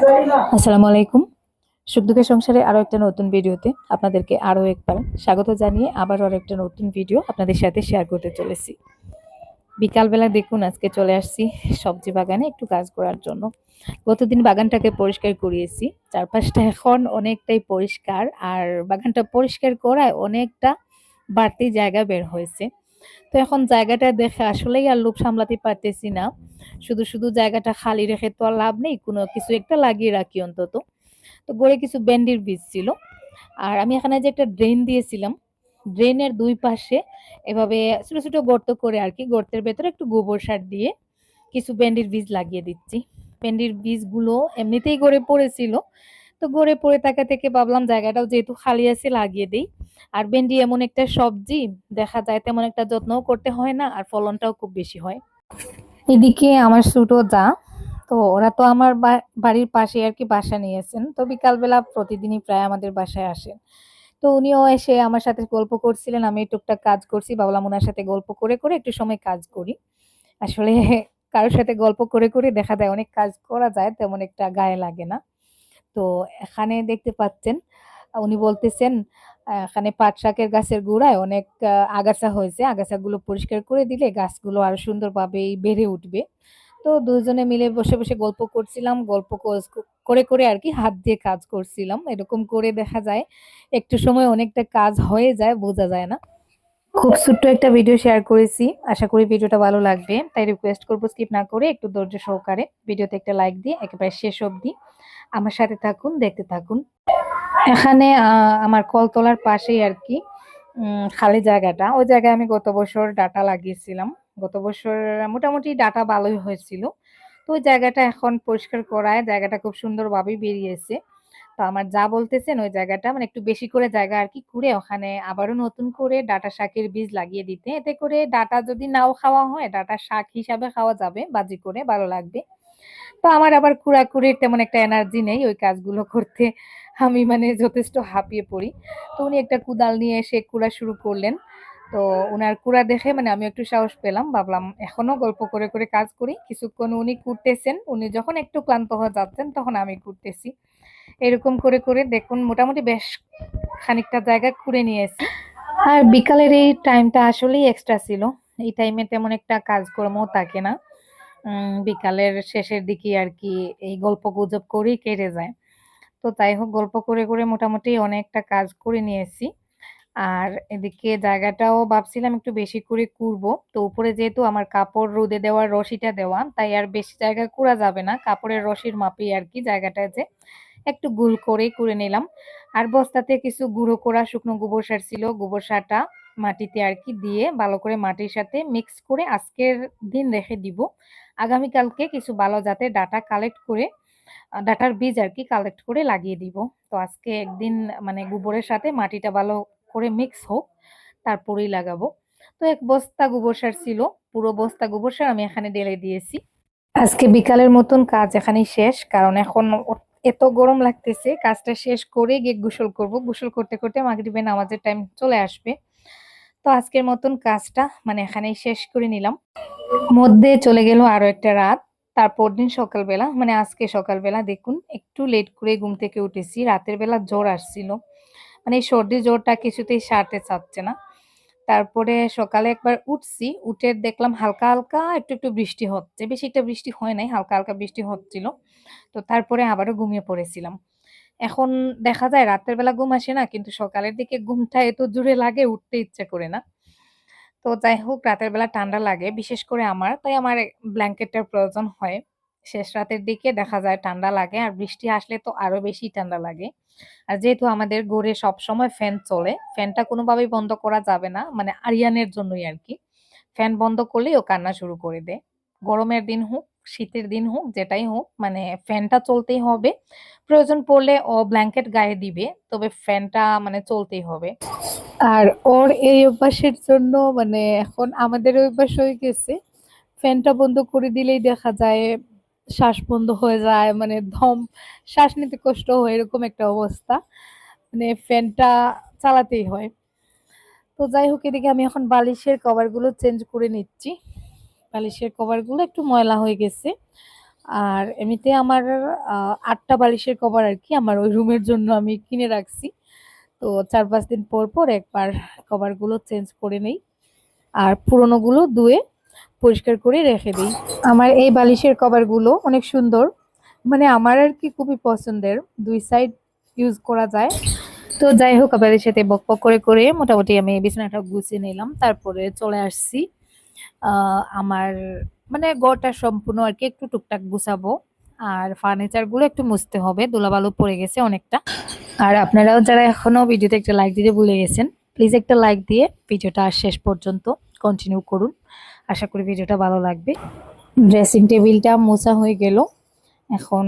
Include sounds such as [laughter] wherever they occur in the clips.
আসসালামু আলাইকুম সুখ দুঃখের সংসারে আরও একটা নতুন ভিডিওতে আপনাদেরকে আরও একবার স্বাগত জানিয়ে আবার আরও একটা নতুন ভিডিও আপনাদের সাথে শেয়ার করতে চলেছি। বিকালবেলা দেখুন, আজকে চলে আসছি সবজি বাগানে একটু কাজ করার জন্য। গতদিন বাগানটাকে পরিষ্কার করিয়েছি। চারপাশটা এখন অনেকটাই পরিষ্কার আর বাগানটা পরিষ্কার করায় অনেকটা বাড়তি জায়গা বের হয়েছে। তো এখন জায়গাটা দেখে আসলেই আর লোভ সামলাতে পারতেছি না। শুধু শুধু জায়গাটা খালি রেখে তো আর লাভ নেই, কোনো কিছু একটা লাগিয়ে রাখি অন্তত। তো গড়ে কিছু ব্যান্ডির বীজ ছিল। আর আমি এখানে যে একটা ড্রেন দিয়েছিলাম, ড্রেনের দুই পাশে এভাবে ছোট ছোট গর্ত করে আর কি, গর্তের ভেতরে একটু গোবর সার দিয়ে কিছু ব্যান্ডির বীজ লাগিয়ে দিচ্ছি। ব্যান্ডির বীজগুলো এমনিতেই গড়ে পড়েছিল তো গড়ে পড়ে থাকা থেকে ভাবলাম জায়গাটাও যেহেতু খালি আছে লাগিয়ে দিই। আর ভেন্ডি এমন একটা সবজি, দেখা যায় তেমন একটা যত্নও করতে হয় না আর ফলনটাও খুব বেশি হয়। এদিকে আমার ছোট যা, তো ওরা তো আমার বাড়ির পাশে আর কি বাসা নিয়েছেন তো বিকালবেলা প্রতিদিনই প্রায় আমাদের বাসায় আসেন। তো উনিও এসে আমার সাথে গল্প করছিলেন, আমি টুকটাক কাজ করছি, ভাবলাম ওনার সাথে গল্প করে করে একটু সময় কাজ করি। আসলে [laughs] কারোর সাথে গল্প করে করে দেখা যায় অনেক কাজ করা যায়, তেমন একটা গায়ে লাগে না। তো এখানে দেখতে পাচ্ছেন, উনি বলতেছেন, এখানে পাট শাকের গাছের গোড়ায় অনেক আগাছা হয়েছে। আগাছাগুলো পরিষ্কার করে দিলে গাছগুলো আরও সুন্দরভাবে বেড়ে উঠবে। তো দুজনে মিলে বসে বসে গল্প করছিলাম। গল্প করে করে আর কি হাত দিয়ে কাজ করছিলাম। এরকম করে দেখা যায়, একটু সময় অনেকটা কাজ হয়ে যায়, বোঝা যায় না। খুব ছোট্ট একটা ভিডিও শেয়ার করেছি। আশা করি ভিডিওটা ভালো লাগবে। তাই রিকোয়েস্ট করব স্কিপ না করে একটু ধৈর্য সহকারে ভিডিওতে একটা লাইক দিয়ে একেবারে শেষ অবধি আমার সাথে থাকুন, দেখতে থাকুন। এখানে আমার কলতলার পাশেই আর কি খালি জায়গাটা। ওই জায়গায় আমি গত বছর ডাটা লাগিয়েছিলাম। গত বছর মোটামুটি ডাটা ভালোই হয়েছিল। তো ওই জায়গাটা এখন পরিষ্কার করায় জায়গাটা খুব সুন্দরভাবে বেরিয়েছে। তো আমার যা বলতেছেন ওই জায়গাটা মানে একটু বেশি করে জায়গা আর কি করে ওখানে আবারও নতুন করে ডাটা শাকের বীজ লাগিয়ে দিতে। এতে করে ডাটা যদি নাও খাওয়া হয়, ডাটা শাক হিসাবে খাওয়া যাবে, বাজি করে, ভালো লাগবে। তো আমার আবার কুড়াকুড়ির তেমন একটা এনার্জি নেই, ওই কাজগুলো করতে আমি মানে যথেষ্ট হাঁপিয়ে পড়ি। তো উনি একটা কুদাল নিয়ে এসে কুড়া শুরু করলেন। তো ওনার কুড়া দেখে মানে আমি একটু সাহস পেলাম, ভাবলাম এখনও গল্প করে করে কাজ করি। কিছুক্ষণ উনি কুড়তেছেন উনি যখন একটু ক্লান্ত হয়ে যাচ্ছেন, তখন আমি কুড়তেছি এরকম করে করে দেখুন, মোটামুটি বেশ খানিকটা জায়গা কুড়ে নিয়েছি। আর বিকালের এই টাইমটা আসলেই এক্সট্রা ছিল। এই টাইমে তেমন একটা কাজকর্মও থাকে না। বিকালের শেষের দিকে আর কি এই গল্প গুজব করেই কেটে যায়। তো তাই হোক, গল্প করে করে মোটামুটি অনেকটা কাজ করে নিয়েছি। আর এদিকে জায়গাটাও ভাবছিলাম একটু বেশি করে কুড়বো তো উপরে যেহেতু আমার কাপড় রোদে দেওয়ার রশিটা দেওয়া, তাই আর বেশি জায়গা কুড়া যাবে না। কাপড়ের রশির মাপেই আর কি জায়গাটা যে একটু গুল করেই করে নিলাম। আর বস্তাতে কিছু গুঁড়ো করা শুকনো গোবর সার ছিল। গোবর সারটা মাটিতে আর কি দিয়ে ভালো করে মাটির সাথে মিক্স করে আজকের দিন রেখে দিব। আগামীকালকে কিছু ভালো জাতের ডাটা কালেক্ট করে ডাটার বীজ আর কি কালেক্ট করে লাগিয়ে দিব। তো আজকে একদিন মানে গোবরের সাথে মাটিটা ভালো করে মিক্স হোক, তারপরেই লাগাবো। তো এক বস্তা গোবর সার ছিল, পুরো বস্তা গোবর সার আমি এখানে ঢেলে দিয়েছি। আজকে বিকালের মতন কাজ এখানেই শেষ, কারণ এখন এত গরম লাগতেছে, কাজটা শেষ করে গিয়ে গোসল করব। গোসল করতে করতে মাগরিবে নামাজের টাইম চলে আসবে। তো আজকের মতন কাজটা মানে এখানেই শেষ করে নিলাম। মধ্যে চলে গেল আরও একটা রাত। তারপর দিন সকালবেলা মানে আজকে সকালবেলা দেখুন, একটু লেট করে ঘুম থেকে উঠেছি। রাতের বেলা জ্বর আসছিল। মানে সর্দি জ্বরটা কিছুতেই সারতে চাচ্ছে না। তারপরে সকালে একবার উঠছি, উঠে দেখলাম হালকা হালকা একটু একটু বৃষ্টি হচ্ছে। বেশি একটা বৃষ্টি হয় নাই, হালকা হালকা বৃষ্টি হচ্ছিল। তো তারপরে আবারও ঘুমিয়ে পড়েছিলাম। এখন দেখা যায় রাতের বেলা ঘুম আসে না, কিন্তু সকালের দিকে ঘুমটা এত জোরে লাগে, উঠতে ইচ্ছে করে না। তো যাই হোক, রাতের বেলা ঠান্ডা লাগে, বিশেষ করে আমার, তাই আমার ব্ল্যাঙ্কেটটার প্রয়োজন হয়। শেষ রাতের দিকে দেখা যায় ঠান্ডা লাগে আর বৃষ্টি আসলে তো আরও বেশি ঠান্ডা লাগে। আর যেহেতু আমাদের ঘরে সব সময় ফ্যান চলে, ফ্যানটা কোনোভাবেই বন্ধ করা যাবে না মানে আরিয়ানের জন্যই আর কি ফ্যান বন্ধ করলেই ও কান্না শুরু করে দেয়। গরমের দিন হোক, শীতের দিন হোক, যেটাই হোক মানে ফ্যানটা চলতেই হবে। প্রয়োজন পড়লে ও ব্ল্যাঙ্কেট গায়ে দিবে, তবে ফ্যানটা মানে চলতেই হবে। আর ওর এই অভ্যাসের জন্য মানে এখন আমাদের অভ্যাস হয়ে গেছে। ফ্যানটা বন্ধ করে দিলেই দেখা যায় শ্বাস বন্ধ হয়ে যায় মানে ধম, শ্বাস নিতে কষ্ট হয়, এরকম একটা অবস্থা। মানে ফ্যানটা চালাতেই হয়। তো যাই হোক, এদিকে আমি এখন বালিশের কভারগুলো চেঞ্জ করে নিচ্ছি। বালিশের কভারগুলো একটু ময়লা হয়ে গেছে। আর এমনিতে আমার আটটা বালিশের কভার আর কি আমার ওই রুমের জন্য আমি কিনে রাখছি। তো চার পাঁচ দিন পর পর একবার কভারগুলো চেঞ্জ করে নেই। আর পুরোনোগুলো ধুয়ে পরিষ্কার করে রেখে দিই। আমার এই বালিশের কভারগুলো অনেক সুন্দর। মানে আমার আর কি খুবই পছন্দের। দুই সাইড ইউজ করা যায়। তো যাই হোক, আপনাদের সাথে বক বক করে করে মোটামুটি আমি বিছানাটা গুছিয়ে নিলাম। তারপরে চলে আসছি। আমার মানে ঘরটা সম্পূর্ণ আর কি একটু টুকটাক গুছাবো। আর ফার্নিচারগুলো একটু মুছতে হবে। ধুলাবালু পড়ে গেছে অনেকটা। আর আপনারাও যারা এখনও ভিডিওতে একটা লাইক দিতে ভুলে গেছেন প্লিজ একটা লাইক দিয়ে ভিডিওটা শেষ পর্যন্ত কন্টিনিউ করুন। আশা করি ভিডিওটা ভালো লাগবে। ড্রেসিং টেবিলটা মোছা হয়ে গেল। এখন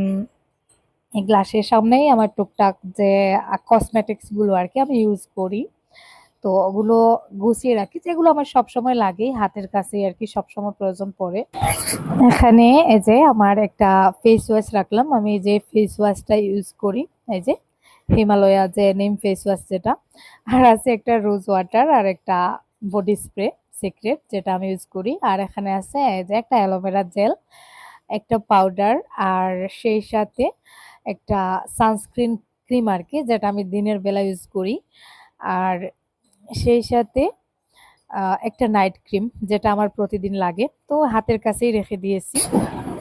এই গ্লাসের সামনেই আমার টুকটাক যে কসমেটিক্সগুলো আর কি আমি ইউজ করি। তো ওগুলো গুছিয়ে রাখি, যেগুলো আমার সব সময় লাগে, হাতের কাছে আর কি সব সময় প্রয়োজন পড়ে। এখানে এই যে আমার একটা ফেস ওয়াশ রাখলাম, আমি যে ফেস ওয়াশটা ইউজ করি। এই যে হিমালয়া যে নেম ফেস ওয়াশ যেটা। আর আছে একটা রোজ ওয়াটার আর একটা বডি স্প্রে সিক্রেট যেটা আমি ইউজ করি। আর এখানে আছে যে একটা অ্যালোভেরা জেল, একটা পাউডার আর সেই সাথে একটা সানস্ক্রিন ক্রিম আর কি, যেটা আমি দিনের বেলা ইউজ করি। আর সেই সাথে একটা নাইট ক্রিম যেটা আমার প্রতিদিন লাগে। তো হাতের কাছেই রেখে দিয়েছি।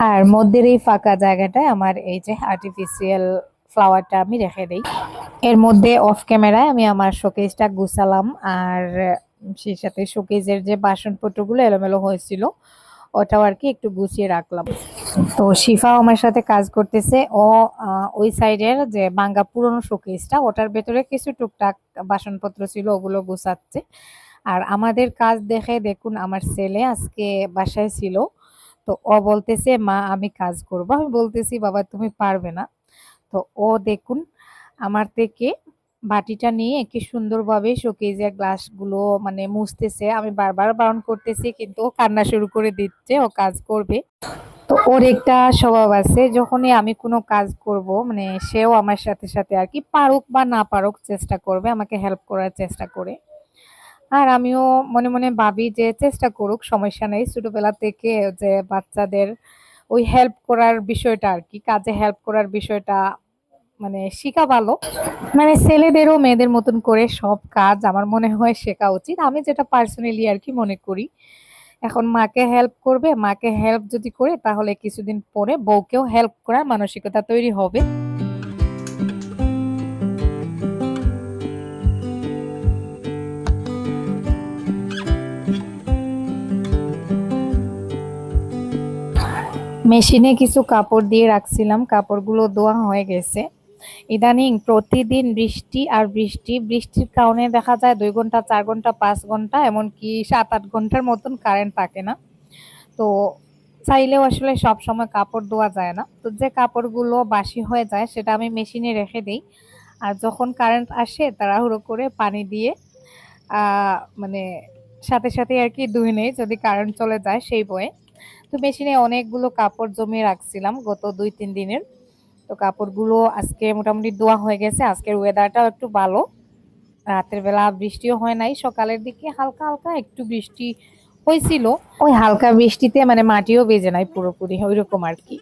আর মধ্যের এই ফাঁকা জায়গাটায় আমার এই যে আর্টিফিশিয়াল ফ্লাওয়ারটা আমি রেখে দিই। এর মধ্যে অফ ক্যামেরায় আমি আমার শোকেসটা গুছালাম। আর সেই সাথে শোকেজের যে বাসনপত্রগুলো এলোমেলো হয়েছিল, ওটাও আর কি একটু গুছিয়ে রাখলাম। তো শিফাও আমার সাথে কাজ করতেছে। ও ওই সাইডের যে বাঙ্গা পুরনো শোকেসটা ওটার ভেতরে কিছু টুকটাক বাসনপত্র ছিল, ওগুলো গুছাচ্ছে। আর আমাদের কাজ দেখে দেখুন, আমার ছেলে আজকে বাসায় ছিল। তো ও বলতেছে, মা, আমি কাজ করব। আমি বলতেছি, বাবা, তুমি পারবে না। তো ও দেখুন, আমার থেকে বাটিটা নিয়ে কি সুন্দরভাবে শোকেজের গ্লাসগুলো মানে মুছতেছে। আমি বারবার বারণ করতেছি, কিন্তু ও কান্না শুরু করে দিচ্ছে, ও কাজ করবে। তো ওর একটা স্বভাব আছে, যখনই আমি কোনো কাজ করব মানে সেও আমার সাথে সাথে আর কি পারুক বা না পারুক চেষ্টা করবে, আমাকে হেল্প করার চেষ্টা করে। আর আমিও মনে মনে ভাবি যে চেষ্টা করুক, সমস্যা নেই। ছোটোবেলা থেকে যে বাচ্চাদের ওই হেল্প করার বিষয়টা আর কি, কাজে হেল্প করার বিষয়টা মানে শেখা ভালো। মানে ছেলেদেরও মেয়েদের মতন করে সব কাজ আমার মনে হয় শেখা উচিত। আমি যেটা পার্সোনালি আর কি মনে করি, এখন মাকে হেল্প করবে, মাকে হেল্প যদি করে তাহলে কিছুদিন পরে বউকেও হেল্প করার মানসিকতা তৈরি হবে। মেশিনে কিছু কাপড় দিয়ে রাখছিলাম, কাপড়গুলো ধোয়া হয়ে গেছে। ইদানিং প্রতিদিন বৃষ্টি আর বৃষ্টি, বৃষ্টির কারণে দেখা যায় দুই ঘণ্টা, চার ঘণ্টা, পাঁচ ঘণ্টা, এমনকি সাত, আট ঘণ্টার মতন কারেন্ট থাকে না। তো চাইলেও আসলে সব সময় কাপড় ধোয়া যায় না। তো যে কাপড়গুলো বাসি হয়ে যায়, সেটা আমি মেশিনে রেখে দিই। আর যখন কারেন্ট আসে, তাড়াহুড়ো করে পানি দিয়ে মানে সাথে সাথে আর কি ধুয়ে নেই, যদি কারেন্ট চলে যায় সেই বয়ে। তো মেশিনে অনেকগুলো কাপড় জমিয়ে রাখছিলাম গত দুই, তিন দিনের। তো কাপড়গুলো আজকে মোটামুটি ধোয়া হয়ে গেছে। আজকের ওয়েদারটাও একটু ভালো। রাতের বেলা বৃষ্টিও হয় নাই। সকালের দিকে হালকা হালকা একটু বৃষ্টি হয়েছিল। ওই হালকা বৃষ্টিতে মানে মাটিও বেজে নাই পুরোপুরি, ওইরকম আর কি।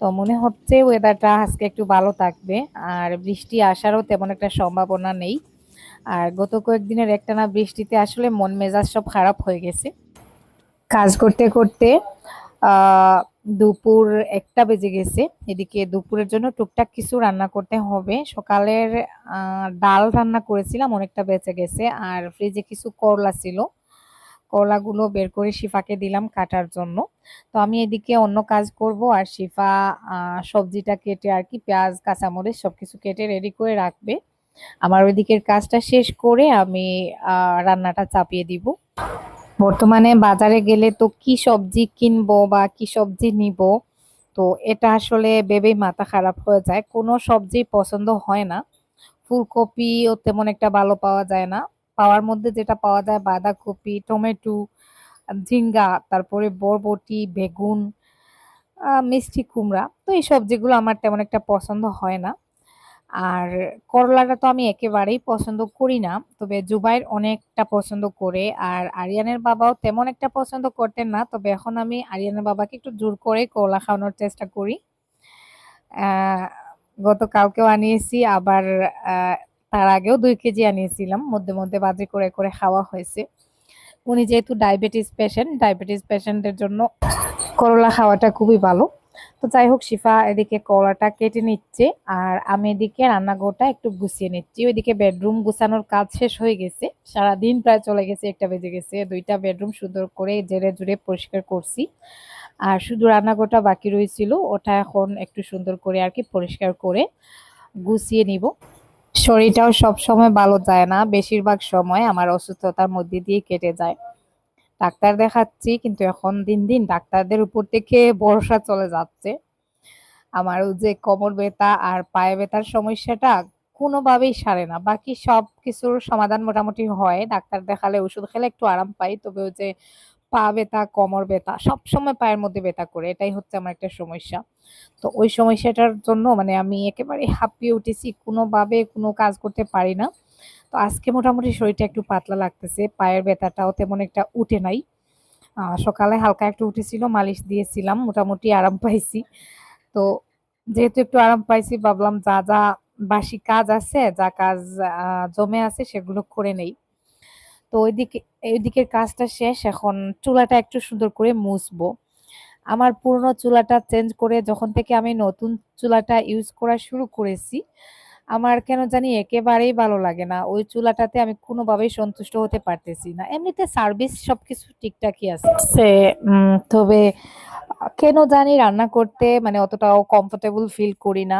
তো মনে হচ্ছে ওয়েদারটা আজকে একটু ভালো থাকবে। আর বৃষ্টি আসারও তেমন একটা সম্ভাবনা নেই। আর গত কয়েকদিনের একটানা বৃষ্টিতে আসলে মন মেজাজ সব খারাপ হয়ে গেছে। কাজ করতে করতে দুপুর একটা বেজে গেছে। এদিকে দুপুরের জন্য টুকটাক কিছু রান্না করতে হবে। সকালের ডাল রান্না করেছিলাম, অনেকটা বেঁচে গেছে। আর ফ্রিজে কিছু করলা ছিল। করলাগুলো বের করে শিফাকে দিলাম কাটার জন্য। তো আমি এদিকে অন্য কাজ করব। আর শিফা সবজিটা কেটে আর কি, পেঁয়াজ, কাঁচামরিচ সব কিছু কেটে রেডি করে রাখবে। আমার ওইদিকের কাজটা শেষ করে আমি রান্নাটা চাপিয়ে দিব। বর্তমানে বাজারে গেলে তো কি সবজি কিনবো বা কি সবজি নিব? তো এটা আসলে ভেবেই মাথা খারাপ হয়ে যায়। কোনো সবজি পছন্দ হয় না। ফুলকপিও তেমন একটা ভালো পাওয়া যায় না। পাওয়ার মধ্যে যেটা পাওয়া যায় বাঁধাকপি, টমেটো, ঝিঙ্গা, তারপরে বরবটি, বেগুন মিষ্টি কুমড়া। তো এই সবজিগুলো আমার তেমন একটা পছন্দ হয় না। আর করলাটা তো আমি একেবারেই পছন্দ করি না, তবে জুবাইর অনেকটা পছন্দ করে আর আরিয়ানের বাবাও তেমন একটা পছন্দ করতেন না, তবে এখন আমি আরিয়ানের বাবাকে একটু জোর করে করলা খাওয়ানোর চেষ্টা করি। গত গতকালকেও আনিয়েছি, আবার তার আগেও দুই কেজি আনিয়েছিলাম, মধ্যে মধ্যে বাজে করে করে খাওয়া হয়েছে। উনি যেহেতু ডায়াবেটিস পেশেন্ট ডায়াবেটিস পেশেন্টের জন্য করলা খাওয়াটা খুবই ভালো। তো যাই হোক শিফা এদিকে কলাটা কেটে নিচ্ছে আর আমি এদিকে রান্নাঘরটা একটু গুছিয়ে নিচ্ছি। ওইদিকে বেডরুম গুছানোর কাজ শেষ হয়ে গেছে। সারা দিন প্রায় চলে গেছে, একটা বেজে গেছে। দুইটা বেডরুম সুন্দর করে জেরে জুড়ে পরিষ্কার করছি। আর শুধু রান্নাঘরটা বাকি রয়েছিল, ওটা এখন একটু সুন্দর করে আর কি পরিষ্কার করে গুছিয়ে নিব। শরীরটাও সব সময় ভালো যায় না, বেশিরভাগ সময় আমার অসুস্থতার মধ্যে দিয়ে কেটে যায়। ডাক্তার দেখাচ্ছি, কিন্তু এখন দিন দিন ডাক্তারদের উপর থেকে ভরসা চলে যাচ্ছে। আমার যে কোমর ব্যথা আর পায়ে ব্যথার সমস্যাটা কোনোভাবেই সারে না। বাকি সব কিছুর সমাধান মোটামুটি হয়। ডাক্তার দেখালে ওষুধ খেলে একটু আরাম পাই, তবে ওই যে পা ব্যথা, কোমর ব্যথা, সবসময় পায়ের মধ্যে ব্যথা করে, এটাই হচ্ছে আমার একটা সমস্যা। তো ওই সমস্যাটার জন্য মানে আমি একেবারে হাঁপিয়ে উঠেছি, কোনোভাবে কোনো কাজ করতে পারি না। তো আজকে মোটামুটি শরীরটা একটু পাতলা লাগতেছে, পায়ের ব্যথাটাও তেমন একটা উঠে নাই। সকালে হালকা একটু উঠেছিল, মালিশ দিয়েছিলাম, মোটামুটি আরাম পাইছি। তো যেহেতু একটু আরাম পাইছি, ভাবলাম যা যা বাসি কাজ আছে, যা কাজ জমে আছে সেগুলো করে নেই। তো ওইদিকে ওইদিকের কাজটা শেষ, এখন চুলাটা একটু সুন্দর করে মুছবো। আমার পুরনো চুলাটা চেঞ্জ করে যখন থেকে আমি নতুন চুলাটা ইউজ করা শুরু করেছি আমার কেন জানি একেবারেই ভালো লাগে না। ওই চুলাটাতে আমি কোনোভাবেই সন্তুষ্ট হতে পারতেছি না। এমনিতে সার্ভিস সব কিছু ঠিকঠাকই আছে। তবে, কেন জানি রান্না করতে মানে অতটাও কমফোর্টেবল ফিল করি না।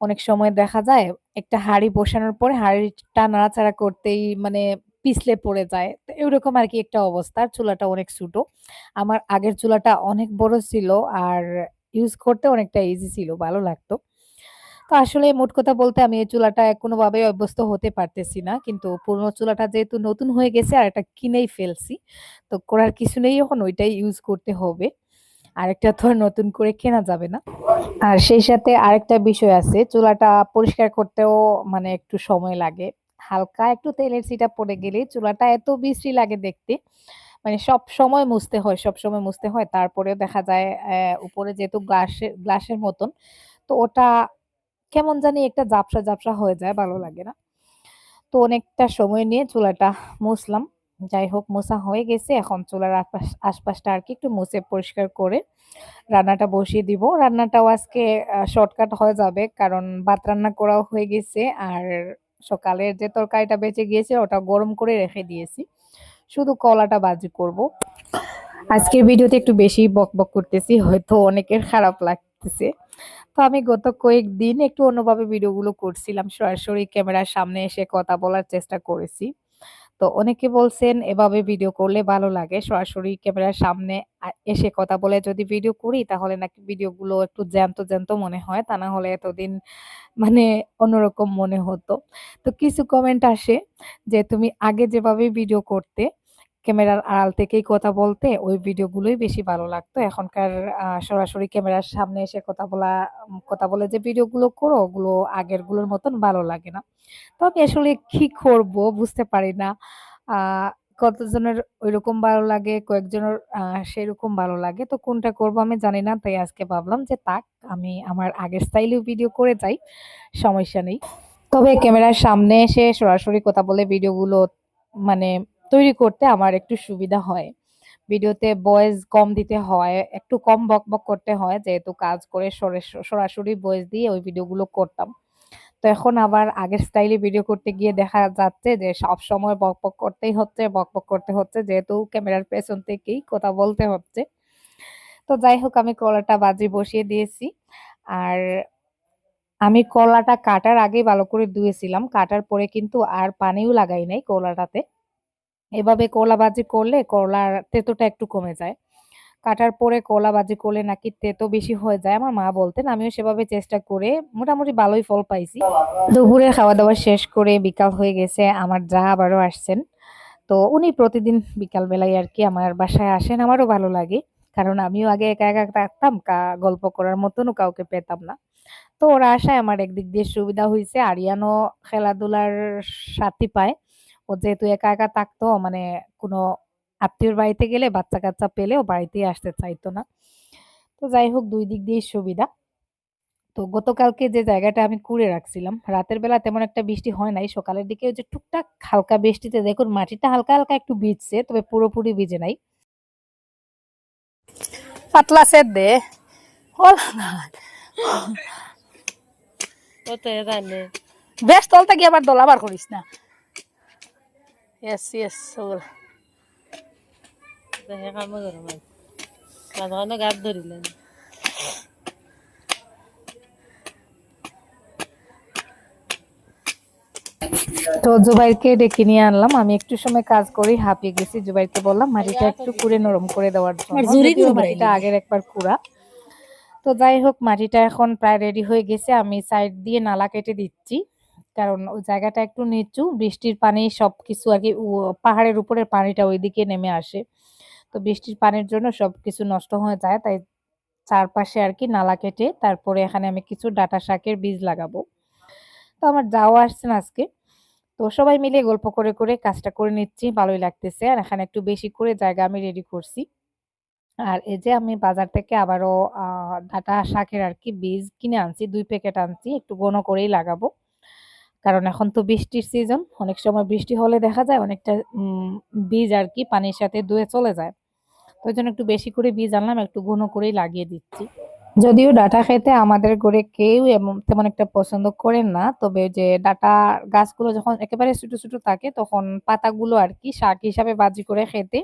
অনেক সময় দেখা যায়, একটা হাঁড়ি বসানোর পরে হাঁড়িটা নাড়াচাড়া করতেই মানে পিছলে পড়ে যায়। তো এরকম আর কি একটা অবস্থা। চুলাটা অনেক ছোটো। আমার আগের চুলাটা অনেক বড় ছিল। আর ইউজ করতে অনেকটা ইজি ছিল। ভালো লাগতো। তো আসলে মোট কথা বলতে আমি এই চুলাটা কোনোভাবে অভ্যস্ত হতে পারতেছি না। কিন্তু পুরনো চুলাটা যেহেতু নতুন হয়ে গেছে আর একটা কিনেই ফেলছি, তো করার কিছু নেই এখন, ওইটাই ইউজ করতে হবে। আরেকটা তো নতুন করে কেনা যাবে না। আর সেই সাথে আরেকটা বিষয় আছে, চুলাটা পরিষ্কার করতেও মানে একটু সময় লাগে। হালকা একটু তেলের সিটা পড়ে গেলে চুলাটা এত বিশ্রী লাগে দেখতে মানে সব সময় মুছতে হয়, সব সময় মুছতে হয়। তারপরেও দেখা যায় উপরে যেহেতু গ্লাসের গ্লাসের মতন, তো ওটা কেমন জানি একটা জাপসা জাপসা হয়ে যায়, ভালো লাগে না। তো অনেকটা সময় নিয়ে চুলাটা মুছলাম। যাই হোক, মোছা হয়ে গেছে। এখন চুলার আশপাশ আশপাশটা আর কি একটু মুছে পরিষ্কার করে রান্নাটা বসিয়ে দিব। রান্নাটাও আজকে শর্টকাট হয়ে যাবে কারণ ভাত রান্না করাও হয়ে গেছে আর সকালের যে তরকারিটা বেঁচে গিয়েছে ওটা গরম করে রেখে দিয়েছি। শুধু কলাটা বাজি করব। আজকের ভিডিওতে একটু বেশি বক বক করতেছি, হয়তো অনেকের খারাপ লাগতেছে। তো আমি গত কয়েকদিন একটু অন্যভাবে ভিডিওগুলো করছিলাম। সরাসরি ক্যামেরার সামনে এসে কথা বলার চেষ্টা করেছি। তো অনেকে বলছেন, এভাবে ভিডিও করলে ভালো লাগে। সরাসরি ক্যামেরার সামনে এসে কথা বলে যদি ভিডিও করি, তাহলে নাকি ভিডিওগুলো একটু জ্যান্ত জ্যান্ত মনে হয়। তা না হলে এতদিন [laughs] মানে অন্যরকম মনে হতো। তো কিছু কমেন্ট আসে যে, তুমি আগে যেভাবে ভিডিও করতে ক্যামেরার আড়াল থেকেই কথা বলতে ওই ভিডিওগুলোই বেশি ভালো লাগতো। এখনকার সরাসরি ক্যামেরার সামনে এসে কথা বলা কথা বলে যে ভিডিওগুলো করো, ওগুলো আগেরগুলোর মতন ভালো লাগে না। তো আসলে কি করব বুঝতে পারি না। কতজনের ওইরকম ভালো লাগে, কয়েকজনের সেরকম ভালো লাগে, তো কোনটা করব আমি জানি না, তাই আজকে ভাবলাম যে তাক আমি আমার আগের স্টাইলেও ভিডিও করে যাই, সমস্যা নেই। তবে ক্যামেরার সামনে এসে সরাসরি কথা বলে ভিডিওগুলো মানে তৈরি করতে আমার একটু সুবিধা হয়। ভিডিওতে ভয়েস কম দিতে হয়, একটু কম বক বক করতে হয়, যেহেতু কাজ করে সরাসরি ভয়েস দিয়ে ওই ভিডিওগুলো করতাম। তো এখন আবার আগের স্টাইলে ভিডিও করতে গিয়ে দেখা যাচ্ছে যে সব সময় বক বক করতেই হচ্ছে, বক বক করতে হচ্ছে, যেহেতু ক্যামেরার পেছন থেকেই কথা বলতে হচ্ছে। তো যাই হোক, আমি কলাটা বাজি বসিয়ে দিয়েছি। আর আমি কলাটা কাটার আগে ভালো করে ধুয়েছিলাম। কাটার পরে কিন্তু আর পানিও লাগাই নাই কলাটাতে। এভাবে কলা বাজি করলে কলার তেতোটা একটু কমে যায়। কাটার পরে কলা বাজি করলে নাকি তেতো বেশি হয়ে যায়। আমার মা বলতেন, আমিও সেভাবে চেষ্টা করে মোটামুটি ভালোই ফল পাইছি। দুপুরের খাওয়া দাওয়া শেষ করে বিকাল হয়ে গেছে, আমার যা আবারও আসছেন। তো উনি প্রতিদিন বিকাল বেলায় আর কি আমার বাসায় আসেন। আমারও ভালো লাগে, কারণ আমিও আগে একা একা থাকতাম গল্প করার মতনও কাউকে পেতাম না। তো ওরা আসায় আমার একদিক দিয়ে সুবিধা হয়েছে আরিয়ানও খেলাধুলার সাথী পায়। ও যেহেতু একা একা থাকতো মানে কোনো আত্মীয়র বাড়িতে গেলে বাচ্চা কাচ্চা পেলেও বাড়িতেই আসতে চাইতো না। তো যাই হোক দুই দিক দিয়েই সুবিধা। তো গতকালকে যে জায়গাটা আমি কুড়ে রাখছিলাম রাতের বেলা তেমন একটা বৃষ্টি হয় নাই। সকালের দিকে ওই যে টুকটাক হালকা বৃষ্টিতে দেখুন মাটিটা হালকা হালকা একটু ভিজছে তবে পুরোপুরি ভিজে নাই। পাতলা সেট দে। বেশ তলটা গিয়ে আবার দলাবার করিস না। ইয়েস ইয়েস দেখে কাম ধরে মাছ মাঝখানে গাছ ধরিলেন তো জুবাইরকে ডেকে নিয়ে আনলাম। আমি একটু সময় কাজ করি হাঁপিয়ে গেছি। জুবাইরকে বললাম মাটিটা একটু কুড়ে নরম করে দেওয়ার জন্য। মাটিটা আগের একবার কুড়া। তো যাই হোক মাটিটা এখন প্রায় রেডি হয়ে গেছে। আমি সাইড দিয়ে নালা কেটে দিচ্ছি। কারণ ওই জায়গাটা একটু নিচু, বৃষ্টির পানি সবকিছু আর কি পাহাড়ের উপরের পানিটা ওইদিকে নেমে আসে। তো বৃষ্টির পানির জন্য সব কিছু নষ্ট হয়ে যায়, তাই চারপাশে আর কি নালা কেটে তারপরে এখানে আমি কিছু ডাটা শাকের বীজ লাগাবো। তো আমার যাওয়া আসছে না আজকে। তো সবাই মিলে গল্প করে করে কাজটা করে নিচ্ছি, ভালোই লাগতেছে। আর এখানে একটু বেশি করে জায়গা আমি রেডি করছি। আর এই যে আমি বাজার থেকে আবারও ডাটা ডাঁটা শাকের আর কি বীজ কিনে আনছি, দুই প্যাকেট আনছি, একটু ঘন করেই লাগাবো। কারণ এখন তো বৃষ্টির সিজন অনেক সময় বৃষ্টি হলে দেখা যায় অনেকটা বীজ আর কি পানির সাথে ধুয়ে চলে যায়। তো জন্য একটু বেশি করে বীজ আনলাম, একটু ঘন করেই লাগিয়ে দিচ্ছি। যদিও ডাটা খেতে আমাদের ঘরে কেউ এমন, তেমন একটা পছন্দ করেন না, তবে যে ডাটা গাছগুলো যখন একেবারে ছোট ছোট থাকে, তখন পাতাগুলো আর কি শাক হিসাবে বাজি করে খেতে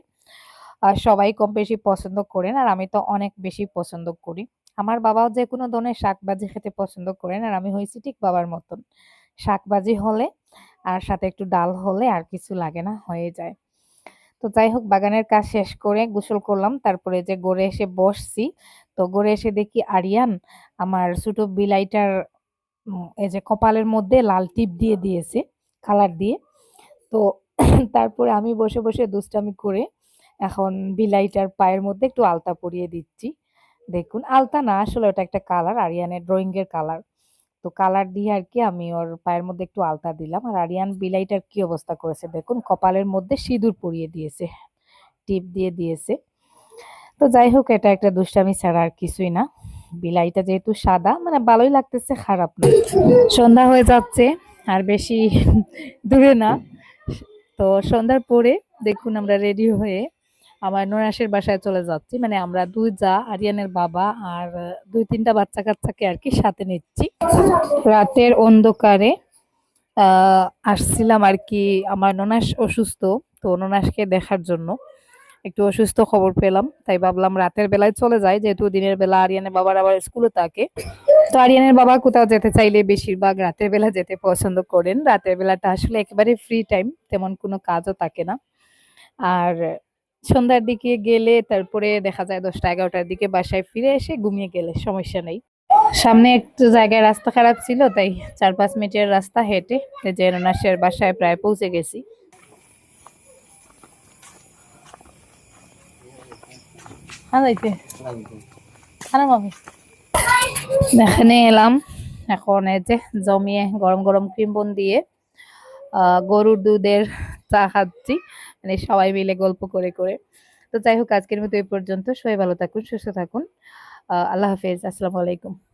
সবাই কম বেশি পছন্দ করেন, আর আমি তো অনেক বেশি পছন্দ করি। আমার বাবাও যে কোনো ধরনের শাক বাজি খেতে পছন্দ করেন, আর আমি হয়েছি ঠিক বাবার মতন। শাক ভাজি হলে আর সাথে একটু ডাল হলে আর কিছু লাগে না, হয়ে যায়। তো যাই হোক, বাগানের কাজ শেষ করে গোসল করলাম। তারপরে যে গড়ে এসে বসছি, তো গড়ে এসে দেখি আরিয়ান আমার ছোটো বিলাইটার এই যে কপালের মধ্যে লাল টিপ দিয়ে দিয়েছে, কালার দিয়ে। তো [coughs] তারপরে আমি বসে বসে দুষ্টামি করে এখন বিলাইটার পায়ের মধ্যে একটু আলতা পরিয়ে দিচ্ছি। দেখুন, আলতা না, আসলে ওটা একটা কালার, আরিয়ানের ড্রয়িংয়ের কালার। তো কালার দিয়ে আর কি আমি ওর পায়ের মধ্যে একটু আলতা দিলাম। আর আরিয়ান বিলাইটার কি অবস্থা করেছে দেখুন, কপালের মধ্যে সিঁদুর পরিয়ে দিয়েছে, টিপ দিয়ে দিয়েছে। তো যাই হোক, এটা একটা দুষ্টামি ছাড়া আর কিছুই না। বিলাইটা যেহেতু সাদা মানে ভালোই লাগতেছে, খারাপ না। সন্ধ্যা হয়ে যাচ্ছে, আর বেশি দূরে না। তো সন্ধ্যার পরে দেখুন আমরা রেডি হয়ে আমার নরাসের বাসায় চলে যাচ্ছি। মানে আমরা দুই যা, আরিয়ানের বাবা আর দুই তিনটা বাচ্চা কাচ্চাকে আর কি সাথে নিচ্ছি। রাতের অন্ধকারে আসছিলাম আর কি আমার ননাস অসুস্থ, তো ননাসকে দেখার জন্য। একটু অসুস্থ খবর পেলাম, তাই ভাবলাম রাতের বেলায় চলে যায় যেহেতু দিনের বেলা আরিয়ানের বাবার আবার স্কুলে থাকে। তো আরিয়ানের বাবা কোথাও যেতে চাইলে বেশিরভাগ রাতের বেলা যেতে পছন্দ করেন। রাতের বেলাটা আসলে একেবারে ফ্রি টাইম তেমন কোনো কাজও থাকে না। আর সন্ধ্যার দিকে গেলে তারপরে দেখা যায় দশটা, এগারোটার দিকে বাসায় ফিরে এসে ঘুমিয়ে গেলে, সমস্যা নেই। সামনে একটু জায়গায় রাস্তা খারাপ ছিল, তাই চার পাঁচ মিনিটের রাস্তা হেঁটে যে বাসায় প্রায় পৌঁছে গেছি। হ্যাঁ মামি। এখানে এলাম। এখন এই যে জমিয়ে গরম গরম ক্রিম বন দিয়ে গরুর দুধের চা খাচ্ছি। মানে সবাই মিলে গল্প করে করে। তো যাই হোক, আজকের মতো এই পর্যন্ত। সবাই ভালো থাকুন, সুস্থ থাকুন। আল্লাহ হাফেজ। আসসালামু আলাইকুম।